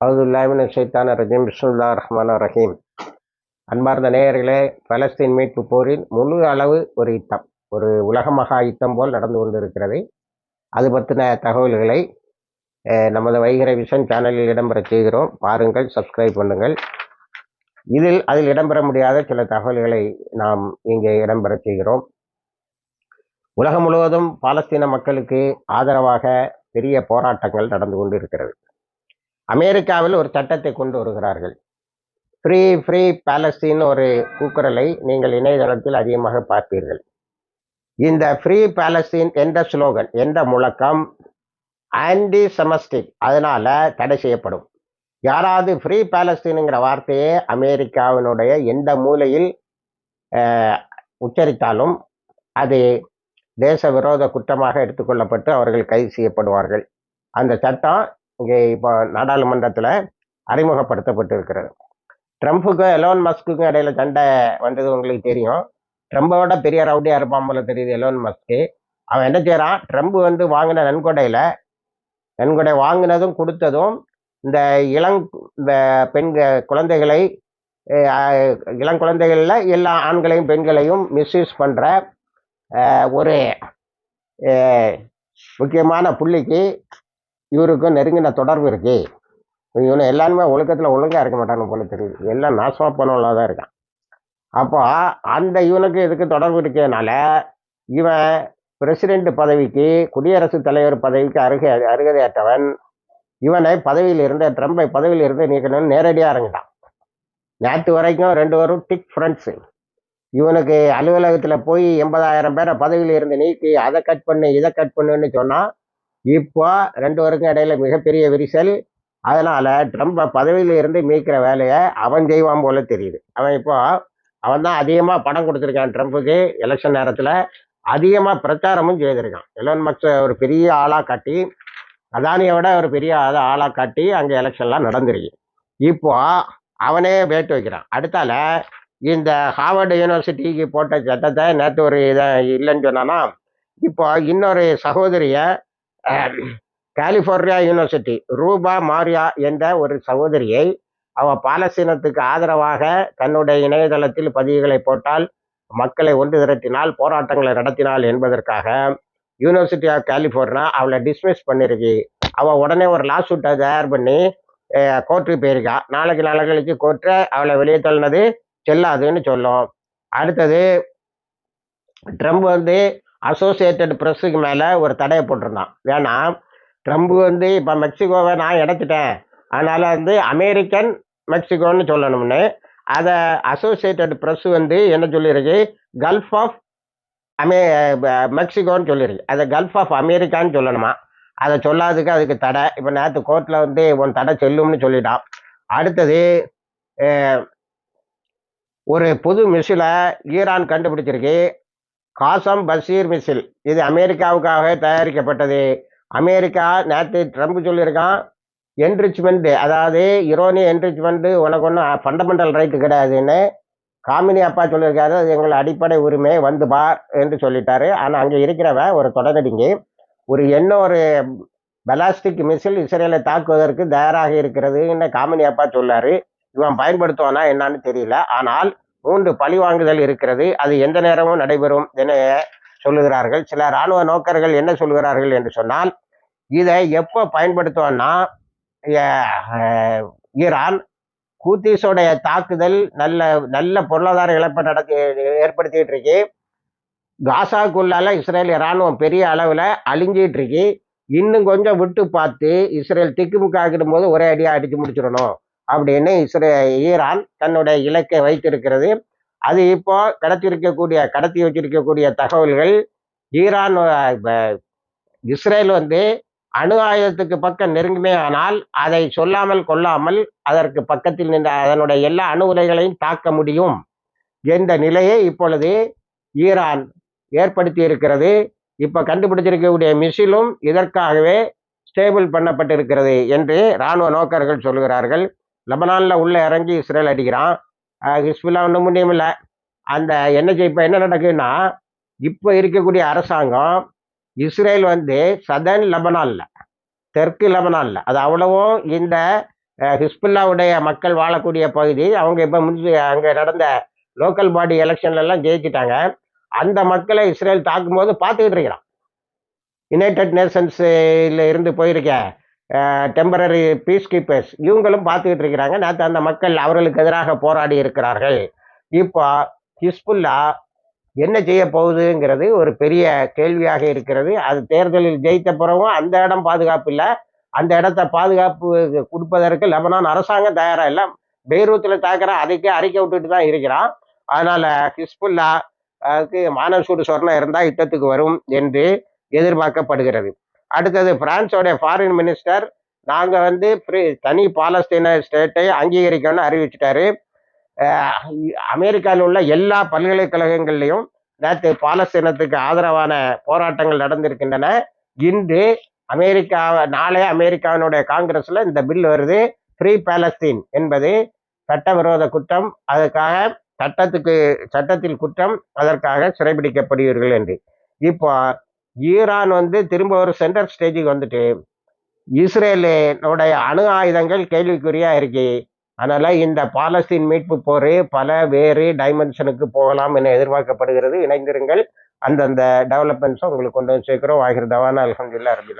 அவுதுல்லாமின் ஷைத்தான ரஜீம் பிஸ்முல்லா ரஹ்மான் ரஹீம் அன்பார்ந்த நேயர்களே பலஸ்தீன் மீட்பு போரின் முழு அளவு ஒரு யுத்தம். ஒரு உலக மகா யுத்தம் போல் நடந்து கொண்டிருக்கிறது. அது பற்றின தகவல்களை நமது வைகரை விஷன் சேனலில் இடம்பெற செய்கிறோம். பாருங்கள் சப்ஸ்கிரைப் பண்ணுங்கள். இதில் அதில் இடம்பெற முடியாத சில தகவல்களை நாம் இங்கே இடம்பெற செய்கிறோம். உலகம் முழுவதும் பாலஸ்தீன மக்களுக்கு ஆதரவாக பெரிய போராட்டங்கள் நடந்து கொண்டு இருக்கிறது அமெரிக்காவில் ஒரு சட்டத்தை கொண்டு வருகிறார்கள். ஃப்ரீ ஃப்ரீ பேலஸ்தீன் ஒரு கூக்குரலை நீங்கள் இணையதளத்தில் அதிகமாக பார்ப்பீர்கள். இந்த ஃப்ரீ பேலஸ்தீன் என்ற ஸ்லோகன் என்ற முழக்கம் ஆன்டி செமஸ்டிக் அதனால தடை செய்யப்படும். யாராவது ஃப்ரீ பேலஸ்தீனுங்கிற வார்த்தையே அமெரிக்காவினுடைய எந்த மூலையில் உச்சரித்தாலும் அது தேச விரோத குற்றமாக எடுத்துக்கொள்ளப்பட்டு அவர்கள் கைது செய்யப்படுவார்கள். அந்த சட்டம் இங்கே இப்போ நாடாளுமன்றத்தில் அறிமுகப்படுத்தப்பட்டு இருக்கிறது ட்ரம்ப்புக்கும் எலோன் மஸ்க்குக்கும் இடையில சண்டை வந்தது உங்களுக்கு தெரியும். ட்ரம்போட பெரிய ரவுடியாக இருப்பான் போல தெரியுது எலோன் மஸ்க்கு. அவன் என்ன செய்கிறான் ட்ரம்ப் வந்து வாங்கின நன்கொடையில் நன்கொடை வாங்கினதும் கொடுத்ததும் இந்த இளங் இந்த பெண்கள் குழந்தைகளை இளம் குழந்தைகளில் எல்லா ஆண்களையும் பெண்களையும் மிஸ்யூஸ் பண்ணுற ஒரு முக்கியமான புள்ளிக்கு இவருக்கும் நெருங்கின தொடர்பு இருக்கு. இவனை எல்லாருமே ஒழுக்கத்தில் ஒழுங்காக இருக்க மாட்டானு போல தெரியுது. எல்லாம் நாசமாக போனவங்களா தான் இருக்கான். அப்போ அந்த இவனுக்கு இதுக்கு தொடர்பு இருக்கிறதுனால இவன் பிரசிடெண்ட் பதவிக்கு குடியரசுத் தலைவர் பதவிக்கு அருகே அருகதையற்றவன். இவனை பதவியில் இருந்த ட்ரம்பை பதவியில் இருந்து நீக்கணும்னு நேரடியாக இறங்கிட்டான். நேற்று வரைக்கும் ரெண்டு பேரும் டிக் ஃப்ரெண்ட்ஸு இவனுக்கு அலுவலகத்தில் போய் எண்பதாயிரம் பேரை பதவியில் இருந்து நீக்கி அதை கட் பண்ணு இதை கட் பண்ணுன்னு சொன்னால் இப்போ ரெண்டு பேருக்கும் இடையில மிகப்பெரிய விரிசல். அதனால் ட்ரம்ப் பதவியில் இருந்து மீட்கிற வேலையை அவன் செய்வான் போல தெரியுது. அவன் இப்போ அவன் தான் அதிகமாக பணம் கொடுத்துருக்கான் ட்ரம்ப்புக்கு எலெக்ஷன் நேரத்தில். அதிகமாக பிரச்சாரமும் செய்திருக்கான். எலன் மக்ஸை ஒரு பெரிய ஆளாக காட்டி அதானியை விட ஒரு பெரிய ஆளாக காட்டி அங்கே எலெக்ஷன்லாம் நடந்துருக்கு. இப்போ அவனே வேட்டு வைக்கிறான். அடுத்தால இந்த ஹார்வர்டு யூனிவர்சிட்டிக்கு போட்ட சட்டத்தை நேற்று ஒரு இதை இல்லைன்னு சொன்னான்னா இப்போ இன்னொரு சகோதரியை கலிஃபோர்னியா யூனிவர்சிட்டி ரூபா மாரியா என்ற ஒரு சகோதரியை அவ பாலஸ்தீனத்துக்கு ஆதரவாக தன்னுடைய இணையதளத்தில் பதிவுகளை போட்டால் மக்களை ஒன்று திரட்டினால் போராட்டங்களை நடத்தினாள் என்பதற்காக யூனிவர்சிட்டி ஆஃப் கலிஃபோர்னியா அவளை டிஸ்மிஸ் பண்ணிருக்கு. அவள் உடனே ஒரு லா சூட்டை தயார் பண்ணி கோர்ட்டுக்கு போயிருக்கா. நாளைக்கு நாளைகளுக்கு கோர்ட்டை அவளை வெளியே தள்ளினது செல்லாதுன்னு சொல்லும். அடுத்தது ட்ரம்ப் வந்து அசோசியேட்டட் ப்ரெஸ்ஸுக்கு மேலே ஒரு தடையை போட்டிருந்தான். ஏன்னா ட்ரம்ப் வந்து இப்போ மெக்சிகோவை நான் இடத்துட்டேன் அதனால் வந்து அமெரிக்கன் மெக்சிகோன்னு சொல்லணும்னு. அதை அசோசியேட்டட் ப்ரெஸ் வந்து என்ன சொல்லியிருக்கு? கல்ஃப் ஆஃப் அமே மெக்சிகோன்னு சொல்லியிருக்கு. அதை கல்ஃப் ஆஃப் அமெரிக்கான்னு சொல்லணுமா? அதை சொல்லாததுக்கு அதுக்கு தடை. இப்போ நேற்று கோர்ட்டில் வந்து உன் தடை செல்லும்னு சொல்லிட்டான். அடுத்தது ஒரு புது மிசிலை ஈரான் கண்டுபிடிச்சிருக்கு. காசம் பஷீர் மிசில். இது அமெரிக்காவுக்காக தயாரிக்கப்பட்டது. அமெரிக்கா நேற்று ட்ரம்ப் சொல்லியிருக்கான் என்ரிச்மெண்ட்டு அதாவது இரோனி என்ரிச்மெண்ட்டு உனக்கு ஒன்றும் ஃபண்டமெண்டல் ரைட்டு கிடையாதுன்னு. காமினி அப்பா சொல்லியிருக்காரு அது எங்கள் அடிப்படை உரிமை வந்து பார் என்று சொல்லிட்டாரு. ஆனால் அங்கே இருக்கிறவன் ஒரு தொடரடிங்கி ஒரு என்ன ஒரு பெலாஸ்டிக் மிசில் இஸ்ரேலை தாக்குவதற்கு தயாராக இருக்கிறதுன்னு காமினி அப்பா சொல்லார். இவன் பயன்படுத்துவானா என்னன்னு தெரியல. ஆனால் மூன்று பழிவாங்குதல் இருக்கிறது. அது எந்த நேரமும் நடைபெறும் என சொல்லுகிறார்கள். சில இராணுவ நோக்கர்கள் என்ன சொல்கிறார்கள் என்று சொன்னால் இதை எப்போ பயன்படுத்துவோம்னா ஈரான் கூத்தீஸோடைய தாக்குதல் நல்ல நல்ல பொருளாதார இழப்பை நடத்தி ஏற்படுத்திட்டு இருக்கு. காசாக்குள்ளால இஸ்ரேல் இராணுவம் பெரிய அளவில் அழிஞ்சிட்டு இருக்கு. இன்னும் கொஞ்சம் விட்டு பார்த்து இஸ்ரேல் திக்குமுக்காக்கிடும் போது ஒரே அடியாக அடித்து முடிச்சிடணும். அப்படின்னு இஸ்ரே ஈரான் தன்னுடைய இலக்கை வைத்திருக்கிறது. அது இப்போ கடத்திருக்கக்கூடிய கடத்தி வச்சிருக்கக்கூடிய தகவல்கள் ஈரான் இஸ்ரேல் வந்து அணு ஆயுதத்துக்கு பக்கம் நெருங்குமே ஆனால் அதை சொல்லாமல் கொள்ளாமல் அதற்கு பக்கத்தில் நின்ற அதனுடைய எல்லா அணு உலைகளையும் தாக்க முடியும் என்ற நிலையை இப்பொழுது ஈரான் ஏற்படுத்தி இருக்கிறது இப்போ கண்டுபிடிச்சிருக்கக்கூடிய மிசிலும் இதற்காகவே ஸ்டேபிள் பண்ணப்பட்டிருக்கிறது என்று இராணுவ நோக்கர்கள் சொல்கிறார்கள். லெபனானில் உள்ளே இறங்கி இஸ்ரேல் அடிக்கிறான். ஹிஸ்புல்லா ஒன்றும் முடியும் இல்லை. அந்த என்ன இப்போ என்ன நடக்குதுன்னா இப்போ இருக்கக்கூடிய அரசாங்கம் இஸ்ரேல் வந்து சதன் லெபனானில் தெற்கு லெபனானில் அது அவ்வளவும் இந்த ஹிஸ்புல்லாவுடைய மக்கள் வாழக்கூடிய பகுதி அவங்க இப்போ முடிஞ்சு அங்கே நடந்த லோக்கல் பாடி எலெக்ஷன்லெல்லாம் ஜெயிச்சிட்டாங்க. அந்த மக்களை இஸ்ரேல் தாக்கும்போது பார்த்துக்கிட்டு இருக்கிறான். யுனைடெட் நேஷன்ஸில் இருந்து போயிருக்கேன். டெம்பரரி பீஸ் கீப்பர்ஸ் இவங்களும் பார்த்துக்கிட்டு இருக்கிறாங்க. நேற்று அந்த மக்கள் அவர்களுக்கு எதிராக போராடி இருக்கிறார்கள். இப்போ ஹிஸ்புல்லா என்ன செய்ய போகுதுங்கிறது ஒரு பெரிய கேள்வியாக இருக்கிறது. அது தேர்தலில் ஜெயித்த பிறகும் அந்த இடம் பாதுகாப்பு இல்லை. அந்த இடத்த பாதுகாப்பு கொடுப்பதற்கு லெபனான் அரசாங்கம் தயாராக இல்லை. பெய்ரூத்தில் தாக்கிற அதுக்கே அறிக்கை விட்டுட்டு தான் இருக்கிறான். அதனால் ஹிஸ்புல்லா அதுக்கு மானசூடு சொர்ணம் இருந்தால் யுத்தத்துக்கு வரும் என்று எதிர்பார்க்கப்படுகிறது. அடுத்தது பிரான்ஸோடைய ஃபாரின் மினிஸ்டர் நாங்கள் வந்து free- தனி பாலஸ்தீன ஸ்டேட்டை அங்கீகரிக்கணும்னு அறிவிச்சிட்டாரு. அமெரிக்காவில் உள்ள எல்லா பல்கலைக்கழகங்கள்லையும் நேற்று பாலஸ்தீனத்துக்கு ஆதரவான போராட்டங்கள் நடந்திருக்கின்றன. இன்று அமெரிக்கா நாளே அமெரிக்காவினுடைய காங்கிரஸில் இந்த பில் வருது. ஃப்ரீ பாலஸ்தீன் என்பது சட்டவிரோத குற்றம். அதுக்காக சட்டத்துக்கு சட்டத்தில் குற்றம். அதற்காக சிறைபிடிக்கப்படுவீர்கள் என்று. இப்போ ஈரான் வந்து திரும்ப ஒரு சென்டர் ஸ்டேஜுக்கு வந்துட்டு இஸ்ரேலினுடைய அணு ஆயுதங்கள் கேள்விக்குறியாக இருக்கு. அதனால் இந்த பாலஸ்தீன் மீட்பு போர் பல வேறு டைமென்ஷனுக்கு போகலாம் என எதிர்பார்க்கப்படுகிறது. இணைந்திருங்கள். அந்தந்த டெவலப்மெண்ட்ஸும் உங்களுக்கு கொண்டு வந்து சேர்க்கிறோம். வாகிருதவான அலமதுல்லா அரபிலா